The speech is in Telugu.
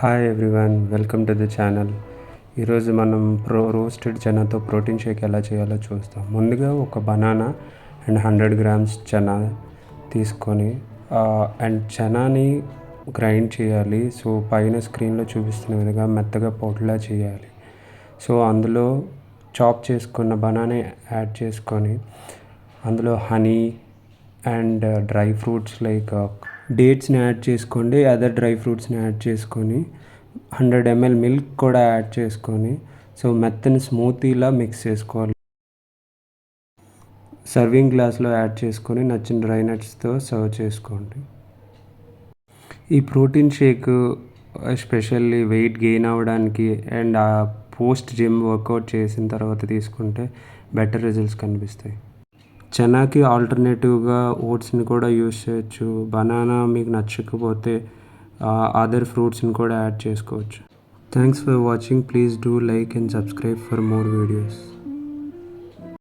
Hi everyone welcome to the channel ఈరోజు మనం ప్రో రోస్టెడ్ చనాతో ప్రోటీన్ షేక్ ఎలా చేయాలో చూస్తాం. ముందుగా ఒక banana and hundred grams chana తీసుకొని అండ్ చనాని గ్రైండ్ చేయాలి. సో పైన స్క్రీన్లో చూపిస్తున్న విధంగా మెత్తగా పొట్లా చేయాలి. సో అందులో చాప్ చేసుకున్న బనానా యాడ్ చేసుకొని అందులో honey and dry fruits like డేట్స్ని add చేసుకోండి అదర్ డ్రై ఫ్రూట్స్ని యాడ్ చేసుకొని హండ్రెడ్ ఎంఎల్ మిల్క్ కూడా యాడ్ చేసుకొని సో మెత్తని స్మూతీలా మిక్స్ చేసుకోవాలి. సర్వింగ్ గ్లాస్లో యాడ్ చేసుకొని నచ్చిన డ్రై నట్స్తో సర్వ్ చేసుకోండి. ఈ protein shake especially weight gain అవ్వడానికి అండ్ ఆ పోస్ట్ జిమ్ వర్కౌట్ చేసిన తర్వాత తీసుకుంటే బెటర్ రిజల్ట్స్ కనిపిస్తాయి. చనాకి ఆల్టర్నేటివ్గా ఓట్స్ని కూడా యూస్ చేయొచ్చు. బనానా మీకు నచ్చకపోతే అదర్ ఫ్రూట్స్ని కూడా యాడ్ చేసుకోవచ్చు. Thanks for watching. Please do like and subscribe for more videos.